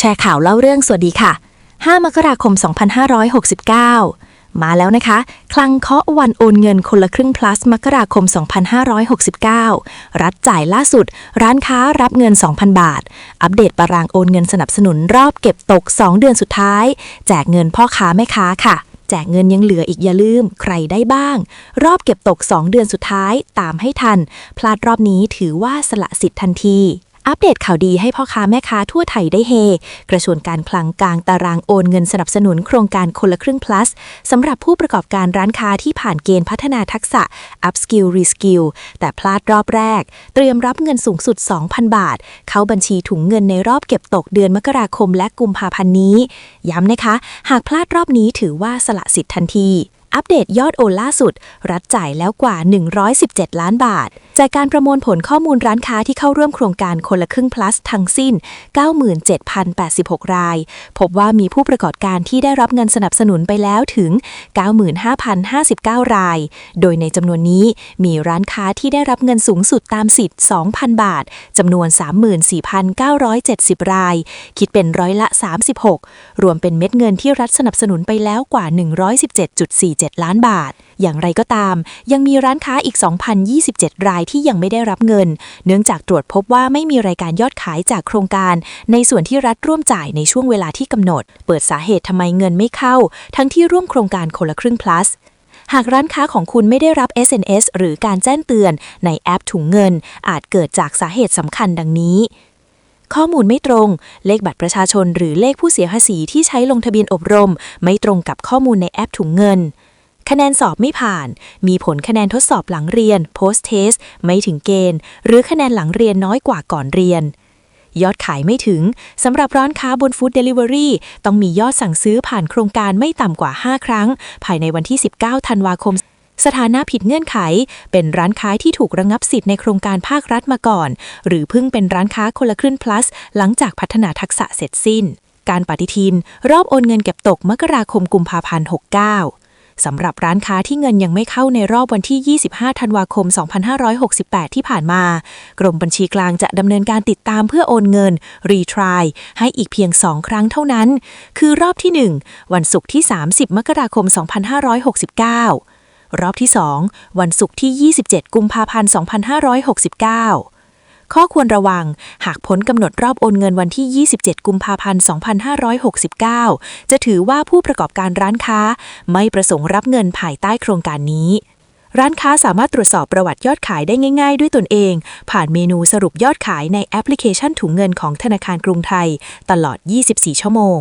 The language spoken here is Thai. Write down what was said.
แชร์ข่าวเล่าเรื่องสวัสดีค่ะ 5 มกราคม 2569 มาแล้วนะคะ คลังเคาะวันโอนเงินคนละครึ่ง plus มกราคม 2569 รัฐจ่ายล่าสุด ร้านค้ารับเงิน 2,000 บาท อัปเดตตารางโอนเงินสนับสนุนรอบเก็บตก 2 เดือนสุดท้าย แจกเงินพ่อค้าแม่ค้าค่ะแจกเงินยังเหลืออีกอย่าลืม ใครได้บ้าง รอบเก็บตก 2 เดือนสุดท้ายตามให้ทัน พลาดรอบนี้ถือว่าสละสิทธิ์ทันที อัปเดตข่าวดีให้พ่อค้าแม่ค้าทั่วไทยได้เฮ กระทรวงการคลังกลางตารางโอนเงินสนับสนุนโครงการคนละครึ่ง plus สำหรับผู้ประกอบการร้านค้าที่ผ่านเกณฑ์พัฒนาทักษะ upskill reskill แต่พลาดรอบแรก เตรียมรับเงินสูงสุด 2,000 บาท เข้าบัญชีถุงเงินในรอบเก็บตกเดือนมกราคมและกุมภาพันธ์นี้ ย้ำนะคะ หากพลาดรอบนี้ถือว่าสละสิทธิ์ทันที อัปเดตยอดโอนล่าสุด รัฐจ่ายแล้วกว่า 117 ล้านบาท จากการประมวลผลข้อมูลร้านค้าที่เข้าร่วมโครงการคนละครึ่ง plus ทั้งสิ้น 97,086 ราย พบว่ามีผู้ประกอบการที่ได้รับเงินสนับสนุนไปแล้วถึง 95,059 ราย โดยในจำนวนนี้มีร้านค้าที่ได้รับเงินสูงสุดตามสิทธิ์ 2,000 บาท จำนวน 34,970 ราย คิดเป็นร้อยละ 36 รวมเป็นเม็ดเงินที่รัฐสนับสนุนไปแล้วกว่า 117.47 ล้านบาท อย่างไรก็ตาม ยังมีร้านค้าอีก 2,027 รายที่ยังไม่ได้รับเงิน เนื่องจากตรวจพบว่าไม่มีรายการยอดขายจากโครงการ ในส่วนที่รัฐร่วมจ่ายในช่วงเวลาที่กำหนด เปิดสาเหตุทำไมเงินไม่เข้า ทั้งที่ร่วมโครงการคนละครึ่ง plus หากร้านค้าของคุณไม่ได้รับ SNS หรือการแจ้งเตือนในแอปถุงเงิน อาจเกิดจากสาเหตุสำคัญดังนี้ ข้อมูลไม่ตรง เลขบัตรประชาชนหรือเลขผู้เสียภาษีที่ใช้ลงทะเบียนอบรม ไม่ตรงกับข้อมูลในแอปถุงเงิน คะแนนสอบไม่ผ่าน มีผลคะแนนทดสอบหลังเรียน post test ไม่ถึงเกณฑ์ หรือคะแนนหลังเรียนน้อยกว่าก่อนเรียน ยอดขายไม่ถึง สำหรับร้านค้าบนฟู้ดเดลิเวอรี่ต้องมียอดสั่งซื้อผ่านโครงการไม่ต่ำกว่า 5 ครั้ง ภายในวันที่ 19 ธันวาคมสถานะผิดเงื่อนไข เป็นร้านค้าที่ถูกระงับสิทธิ์ในโครงการภาครัฐมาก่อน หรือเพิ่งเป็นร้านค้าคนละครึ่ง plus หลังจากพัฒนาทักษะเสร็จสิ้น การปฏิทิน รอบโอนเงินเก็บตกมกราคมกุมภาพันธ์ 69 สำหรับร้านค้าที่เงินยังไม่เข้าในรอบวันที่ 25 ธันวาคม 2568 ที่ผ่านมา กรมบัญชีกลางจะดำเนินการติดตามเพื่อโอนเงิน รีทรายให้อีกเพียง 2 ครั้งเท่านั้น คือรอบที่ 1 วันศุกร์ที่ 30 มกราคม 2569 รอบที่ 2 วันศุกร์ที่ 27 กุมภาพันธ์ 2569 ข้อควรระวัง หากพ้นกำหนดรอบโอนเงินวันที่ 27 กุมภาพันธ์ 2569 จะถือว่าผู้ประกอบการร้านค้า ไม่ประสงค์รับเงินภายใต้โครงการนี้ร้านค้าสามารถตรวจสอบประวัติยอดขายได้ง่าย ๆ ด้วยตนเอง ผ่านเมนูสรุปยอดขายในแอปพลิเคชันถุงเงินของธนาคารกรุงไทย ตลอด 24 ชั่วโมง